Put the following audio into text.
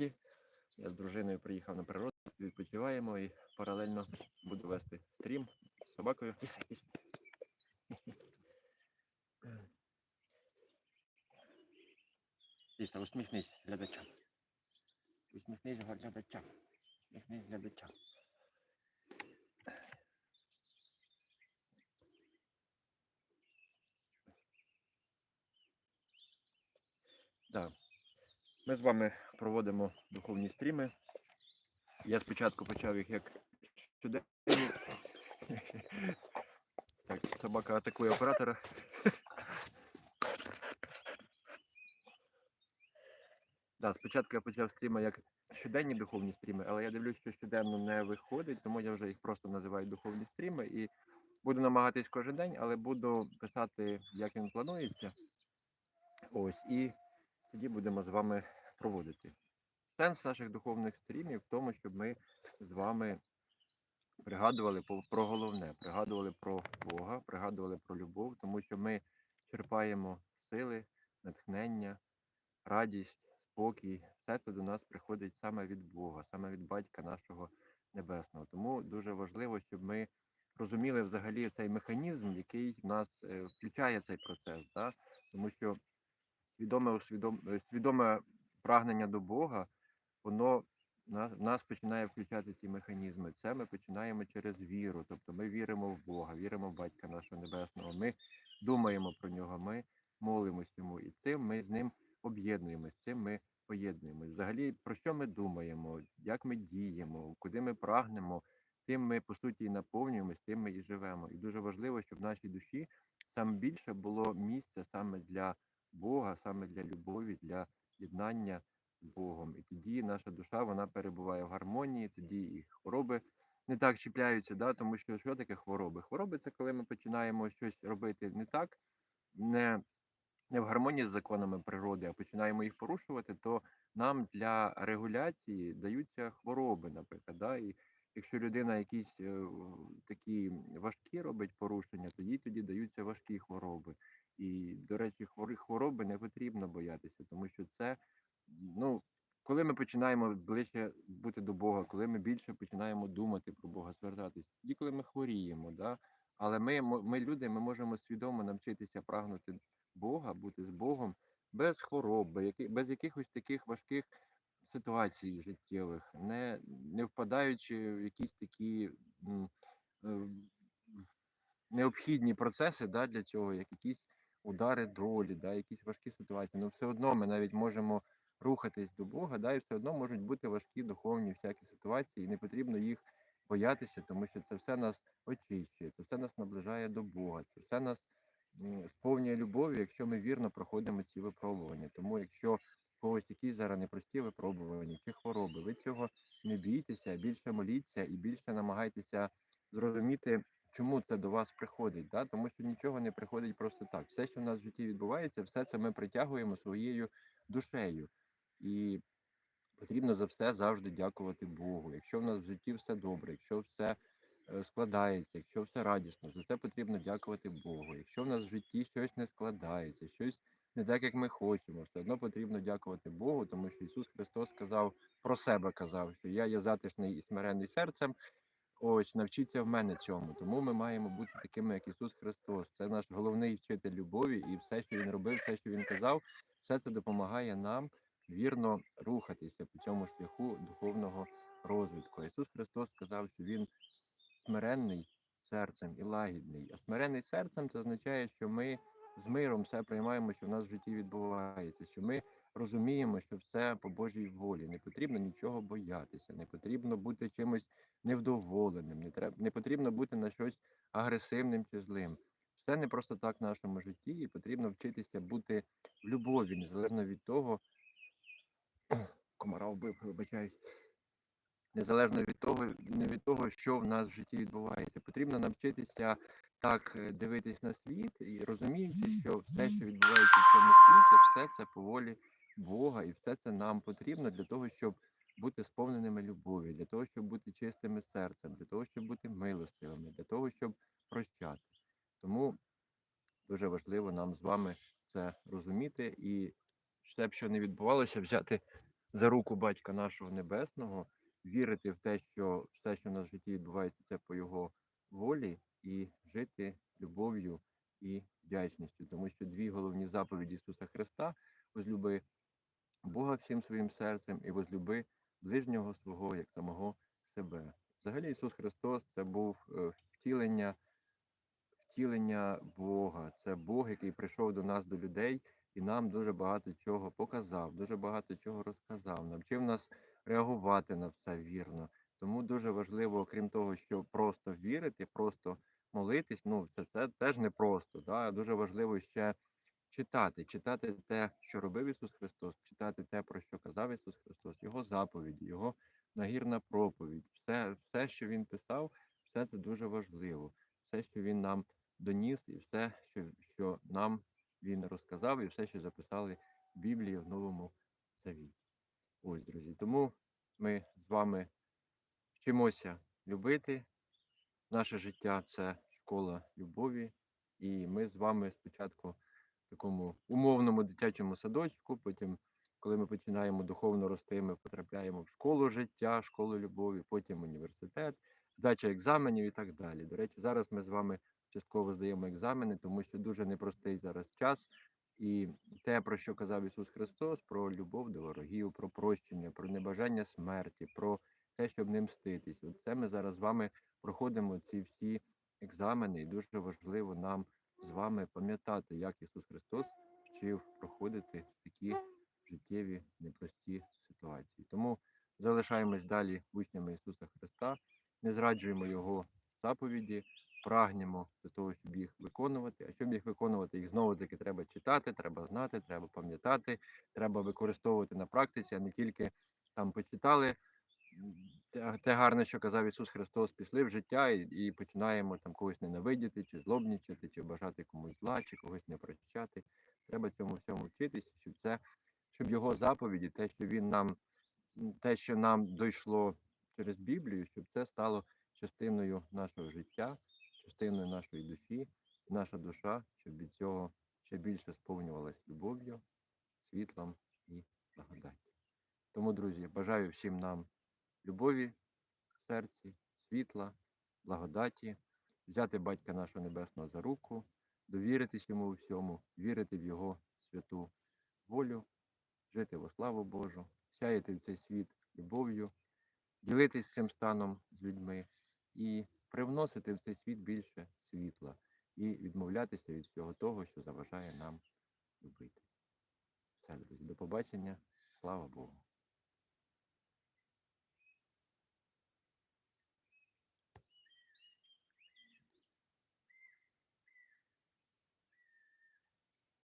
природі. Я з дружиною приїхав на природу, відпочиваємо і паралельно буду вести стрім з собакою. Іси. Усміхнись глядачам. Усміхнись глядачам. Усміхнись глядачам. Да. Ми з вами проводимо духовні стріми. Я спочатку почав їх як щоденні. Так, собака атакує оператора. Да, спочатку я почав стріми як щоденні духовні стріми, але я дивлюсь, що щоденно не виходить, тому я вже їх просто називаю духовні стріми і буду намагатись кожен день, але буду писати, як він планується. Ось, і тоді будемо з вами проводити. Сенс наших духовних стрімів в тому, щоб ми з вами пригадували про головне, пригадували про Бога, пригадували про любов, тому що ми черпаємо сили, натхнення, радість, спокій. Все це до нас приходить саме від Бога, саме від батька нашого небесного. Тому дуже важливо, щоб ми розуміли взагалі цей механізм, який в нас е, включає цей процес. Да? Тому що свідоме, усвідом... е, свідоме прагнення до Бога, воно в нас починає включати ці механізми. Це ми починаємо через віру. Тобто ми віримо в Бога, віримо в Батька нашого Небесного. Ми думаємо про нього, ми молимось йому, і цим ми з ним об'єднуємось, цим ми поєднуємось. Взагалі, про що ми думаємо, як ми діємо, куди ми прагнемо, тим ми по суті і наповнюємось, тим ми і живемо. І дуже важливо, щоб в нашій душі саме більше було місця саме для Бога, саме для любові, для єднання з Богом. І тоді наша душа вона перебуває в гармонії, тоді і хвороби не так чіпляються, да? тому що що таке хвороби? Хвороби це коли ми починаємо щось робити не так, не, не в гармонії з законами природи, а починаємо їх порушувати, то нам для регуляції даються хвороби, наприклад. Да? І якщо людина якісь е, такі важкі робить порушення, тоді тоді даються важкі хвороби. І, до речі, хвороби не потрібно боятися, тому що це, ну, коли ми починаємо ближче бути до Бога, коли ми більше починаємо думати про Бога, звертатись, тоді, коли ми хворіємо, да? але ми, ми люди, ми можемо свідомо навчитися прагнути Бога, бути з Богом без хвороб, без якихось таких важких ситуацій життєвих, не, не впадаючи в якісь такі е, необхідні процеси да, для цього, як якісь удари долі, да, якісь важкі ситуації. Ну, все одно ми навіть можемо рухатись до Бога, да, і все одно можуть бути важкі духовні всякі ситуації, і не потрібно їх боятися, тому що це все нас очищує, це все нас наближає до Бога, це все нас сповнює любов'ю, якщо ми вірно проходимо ці випробування. Тому якщо когось якісь зараз непрості випробування чи хвороби, ви цього не бійтеся, більше моліться і більше намагайтеся зрозуміти, чому це до вас приходить, да? тому що нічого не приходить просто так. Все, що в нас в житті відбувається, все це ми притягуємо своєю душею. І потрібно за все завжди дякувати Богу. Якщо в нас в житті все добре, якщо все е, складається, якщо все радісно, за це потрібно дякувати Богу. Якщо в нас в житті щось не складається, щось не так, як ми хочемо, все одно потрібно дякувати Богу, тому що Ісус Христос сказав про себе казав, що я є затишний і смиренний серцем. Ось навчіться в мене цьому. Тому ми маємо бути такими, як Ісус Христос. Це наш головний вчитель любові, і все, що він робив, все, що він казав, все це допомагає нам вірно рухатися по цьому шляху духовного розвитку. Ісус Христос сказав, що Він смиренний серцем і лагідний. А смиренний серцем це означає, що ми з миром все приймаємо, що в нас в житті відбувається, що ми розуміємо, що все по Божій волі. Не потрібно нічого боятися, не потрібно бути чимось невдоволеним, не треба не потрібно бути на щось агресивним чи злим. Все не просто так в нашому житті, і потрібно вчитися бути в любові, незалежно від того, комара вбив, вибачаюсь. Незалежно від того, не від того, що в нас в житті відбувається. Потрібно навчитися так е, дивитись на світ і розуміючи, що все, що відбувається в цьому світі, все це по волі Бога, і все це нам потрібно для того, щоб бути сповненими любові, для того, щоб бути чистими серцем, для того, щоб бути милостивими, для того, щоб прощати. Тому дуже важливо нам з вами це розуміти і все б що не відбувалося, взяти за руку батька нашого небесного, вірити в те, що все, що в нас в житті відбувається, це по його волі, і жити любов'ю і вдячністю, тому що дві головні заповіді Ісуса Христа возлюби Бога всім своїм серцем і возлюби ближнього свого як самого себе. Взагалі Ісус Христос це був е, втілення, втілення Бога. Це Бог, який прийшов до нас, до людей, і нам дуже багато чого показав, дуже багато чого розказав, навчив нас реагувати на все вірно. Тому дуже важливо, окрім того, що просто вірити, просто молитись, ну це, це теж не просто. Да? Дуже важливо ще читати, читати те, що робив Ісус Христос, читати те, про що казав Ісус Христос, Його заповіді, Його нагірна проповідь, все, все, що Він писав, все це дуже важливо. Все, що Він нам доніс, і все, що, що нам Він розказав, і все, що записали в Біблії в Новому Завіті. Ось, друзі. Тому ми з вами вчимося любити. Наше життя це школа любові, і ми з вами спочатку такому умовному дитячому садочку. Потім, коли ми починаємо духовно рости, ми потрапляємо в школу життя, школу любові, потім університет, здача екзаменів і так далі. До речі, зараз ми з вами частково здаємо екзамени, тому що дуже непростий зараз час. І те, про що казав Ісус Христос, про любов до ворогів, про прощення, про небажання смерті, про те, щоб не мститись. От це ми зараз з вами проходимо ці всі екзамени, і дуже важливо нам з вами пам'ятати, як Ісус Христос вчив проходити такі життєві непрості ситуації. Тому залишаємось далі учнями Ісуса Христа, не зраджуємо Його заповіді, прагнемо до того, щоб їх виконувати. А щоб їх виконувати, їх знову таки треба читати, треба знати, треба пам'ятати, треба використовувати на практиці, а не тільки там почитали. Те, гарне, що казав Ісус Христос, пішли в життя і, і починаємо там когось ненавидіти, чи злобнічати, чи бажати комусь зла, чи когось не прощати. Треба цьому всьому вчитись, щоб це, щоб його заповіді, те, що він нам, те, що нам дійшло через Біблію, щоб це стало частиною нашого життя, частиною нашої душі, наша душа, щоб від цього ще більше сповнювалась любов'ю, світлом і благодаттю. Тому, друзі, бажаю всім нам любові в серці, світла, благодаті, взяти батька нашого небесного за руку, довіритись йому у всьому, вірити в його святу волю, жити во славу Божу, сяяти в цей світ любов'ю, ділитись цим станом з людьми і привносити в цей світ більше світла і відмовлятися від всього того, що заважає нам любити. Все, друзі, до побачення. Слава Богу.